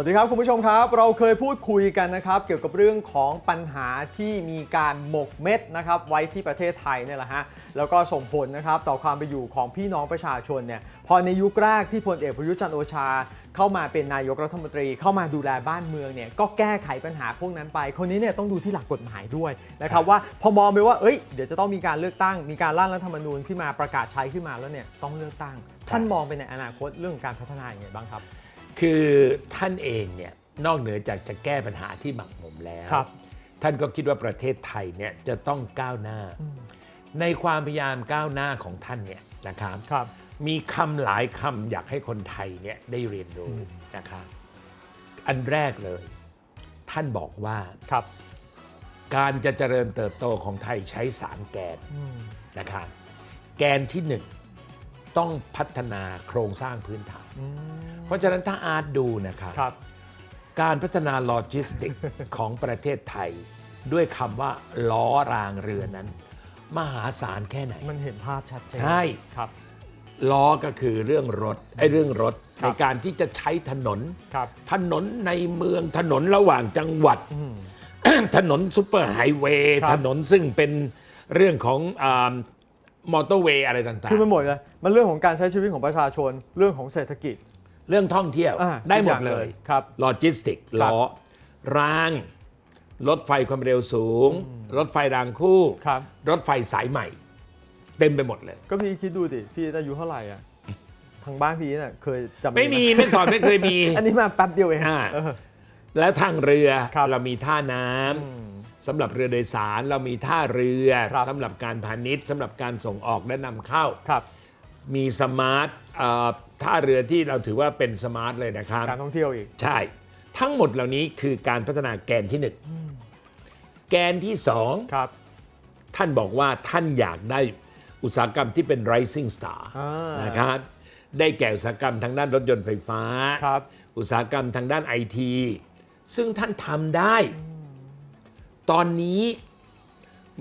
วัสดีครับคุณผู้ชมครับ เราเคยพูดคุยกันนะครับเกี่ยวกับเรื่องของปัญหาที่มีการหมกเม็ดนะครับไว้ที่ประเทศไทยเนี่ยแหละฮะแล้วก็ส่งผลนะครับต่อความเป็นอยู่ของพี่น้องประชาชนเนี่ยพอในยุคแรกที่พลเอกประยุทธ์จันทร์โอชา เข้ามาเป็นนายกรัฐมนตรี เข้ามาดูแลบ้านเมืองเนี่ยก็แก้ไขปัญหาพวกนั้นไป คนนี้เนี่ยต้องดูที่หลักกฎหมายด้วยนะครับว่าพอมองไปว่าเอ้ยเดี๋ยวจะต้องมีการเลือกตั้ง มีการร่างรัฐธรรมนูญขึ้นมาประกาศใช้ขึ้นมาแล้วเนี่ยต้องเลือกตั้ง ท่านมองไปในอนาคตเรื่องของการพัฒนาอย่างไรบ้างครับ คือท่านเองเนี่ยนอกเหนือจากจะแก้ปัญหาที่หมักหมมแล้วครับท่านก็คิดว่าประเทศไทยเนี่ยจะต้องก้าวหน้า ในความพยายามก้าวหน้าของท่านเนี่ยนะครับครับมีคำหลายคำอยากให้คนไทยเนี่ยได้เรียนรู้นะครับอันแรกเลย ท่านบอกว่าครับ การจะเจริญเติบโตของไทยใช้สามแกนอืมนะครับแกนที่หนึ่งต้องพัฒนาโครงสร้างพื้นฐานอืม เพราะฉะนั้นถ้าอาร์ตดูนะครับ ครับ การพัฒนาโลจิสติก ของประเทศไทย ด้วยคำว่าล้อรางเรือนั้น มหาศาลแค่ไหน มันเห็นภาพชัดเจนใช่ ครับ ล้อก็คือเรื่องรถไอ้เรื่องรถครัในบ การที่จะใช้ถนน ครับ ถนนในเมืองถนนระหว่างจังหวัด อืม ถนนซูเปอร์ไฮเวย์ครับ ถนนซึ่งเป็นเรื่องของมอเตอร์เวย์อะไรต่าง คือมันหมดเลย มันเรื่องของการใช้ชีวิตของประชาชน เรื่องของเศรษฐกิจๆ เรื่องท่องเที่ยวอ่าได้หมทุกอดย่างเลยครับโลจิสติกครับล้อราง รถไฟความเร็วสูง รถไฟรางคู่ ครับ รถไฟสายใหม่ เต็มไปหมดเลย ก็พี่คิดดูดิพี่อายุเท่าไหร่อะทางบ้านพี่น่ะเคยจำไม่มีหไม่สอนไม่เคยมี อันนี้มาแป๊บเดียวเองอ่า เออ แล้วทางเรือครับเรามีท่าน้ำอืมสำหรับเรือโดยสารเรามีท่าเรือครับ สำหรับการพาณิชย์สำหรับการส่งออกและนำเข้า ครับ มีสมาร์ทเอ่อท่าเรือที่เราถือว่าเป็นสมาร์ทเลยนะครับ การท่องเที่ยวอีก ใช่ ทั้งหมดเหล่านี้คือการพัฒนาแกนที่หนึ่งแกนที่สองครับ ท่านบอกว่าท่านอยากได้อุตสาหกรรมที่เป็น rising star อ่านนะครับ ได้แก่อุตสาหกรรมทางด้านรถยนต์ไฟฟ้าครับอุตสาหกรรมทางด้านไอทีซึ่งท่านทำได้ ตอนนี้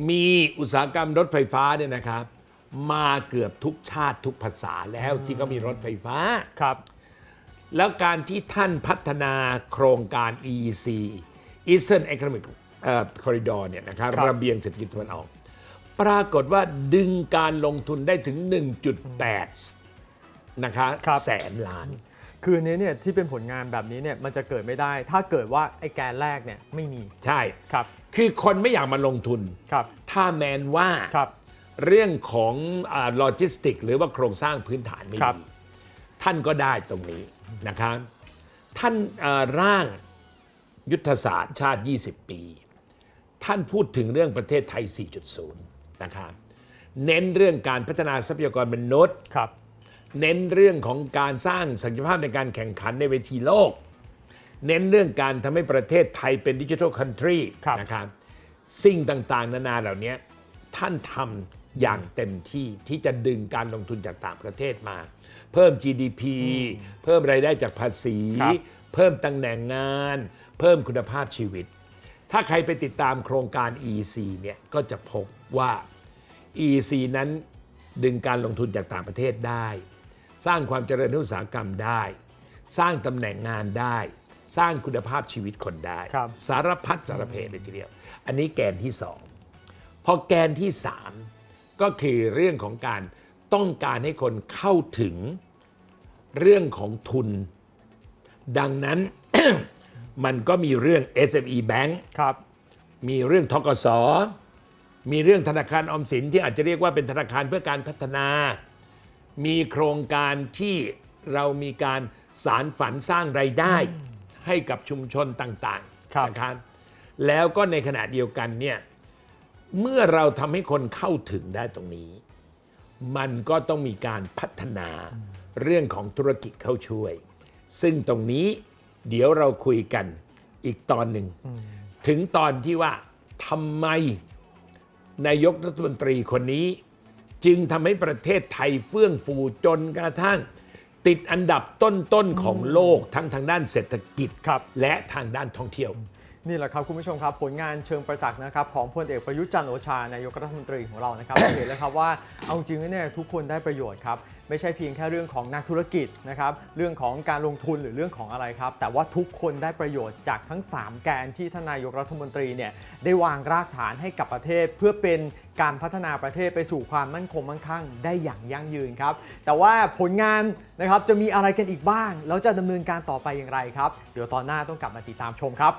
มีอุตสาหกรรมรถไฟฟ้าเนี่ยนะครับ มาเกือบทุกชาติทุกภาษาแล้วที่เขามีรถไฟฟ้า ครับ แล้วการที่ท่านพัฒนาโครงการ EEC Eastern Economic เอ่อ Corridor เนี่ยนะครับครับระเบียงเศรษฐกิจตะวันออก ปรากฏว่าดึงการลงทุนได้ถึง 1.8 นะคะครับแแสนล้าน คืออันนี้เนี่ยที่เป็นผลงานแบบนี้เนี่ยมันจะเกิดไม่ได้ ถ้าเกิดว่าไอ้แกนแรกเนี่ยไม่มี ใช่ ครับ คือคนไม่อยากมาลงทุน ครับ ถ้าแมนว่าครับ เรื่องของโลจิสติก หรือว่าโครงสร้างพื้นฐานไม่ครับดีท่านก็ได้ตรงนี้นะครับ ท่านเอ่อร่างยุทธศาสตร์ชาติ 20 ปี ท่านพูดถึงเรื่องประเทศไทย 4.0 นะครับ เน้นเรื่องการพัฒนาทรัพยากรมนุษย์ครับเน้นเรื่องของการสร้างศักยภาพในการแข่งขันในเวทีโลก เน้นเรื่องการทำให้ประเทศไทยเป็นดิจิทัลคันทรีครับนะครับ สิ่งต่างๆ นานาเหล่านี้ท่านทำ อย่างเต็มที่ที่จะดึงการลงทุนจากต่างประเทศมา เพิ่ม GDP เพิ่มรายได้จากภาษี ครับ เพิ่มตำแหน่งงาน เพิ่มคุณภาพชีวิต ถ้าใครไปติดตามโครงการ EC เนี่ยก็จะพบว่า EC นั้นดึงการลงทุนจากต่างประเทศได้ สร้างความเจริญในอุตสาหกรรมได้ สร้างตำแหน่งงานได้ สร้างคุณภาพชีวิตคนได้ ครับ สารพัดสารเพเลยทีเดียว อันนี้แกนที่สอง พอแกนที่สาม ก็คือเรื่องของการต้องการให้คนเข้าถึงเรื่องของทุน ดังนั้น มันก็มีเรื่อง SME Bank ครับ มีเรื่องทกสมีเรื่องธนาคารออมสินที่อาจจะเรียกว่าเป็นธนาคารเพื่อการพัฒนา มีโครงการที่เรามีการสารฝันสร้างไรายได้ให้กับชุมชนต่างครับๆนะครับแล้วก็ในขณะเดียวกันเนี่ย เมื่อเราทำให้คนเข้าถึงได้ตรงนี้ มันก็ต้องมีการพัฒนาเรื่องของธุรกิจเข้าช่วย ซึ่งตรงนี้เดี๋ยวเราคุยกันอีกตอนหนึ่ง ถึงตอนที่ว่าทำไมนายกรัฐมนตรีคนนี้ จึงทำให้ประเทศไทยเฟื่องฟูจนกระทั่ง ติดอันดับต้นๆของโลกทั้งทางด้านเศรษฐกิจครับและทางด้านท่องเที่ยว นี่แหละครับคุณผู้ชมครับผลงานเชิงประจักษ์นะครับของพลเอกประยุทธ์จันโอชานายกรัฐมนตรีของเรานะครับ เห็นแล้วครับว่าเอาจริงๆเนี่ยทุกคนได้ประโยชน์ครับไม่ใช่เพียงแค่เรื่องของนักธุรกิจนะครับเรื่องของการลงทุนหรือเรื่องของอะไรครับ แต่ว่าทุกคนได้ประโยชน์จากทั้ง 3 แกนที่ท่านนายกรัฐมนตรีเนี่ยได้วางรากฐานให้กับประเทศ เพื่อเป็นการพัฒนาประเทศไปสู่ความมั่นคงมั่งคั่ง ได้อย่างยั่งยืนครับแต่ว่าผลงานนะครับจะมีอะไรกันอีกบ้างแล้วจะดำเนินการต่อไปอย่างไรครับเดี๋ยวตอนหน้าต้องกลับมาติดตามชมครับ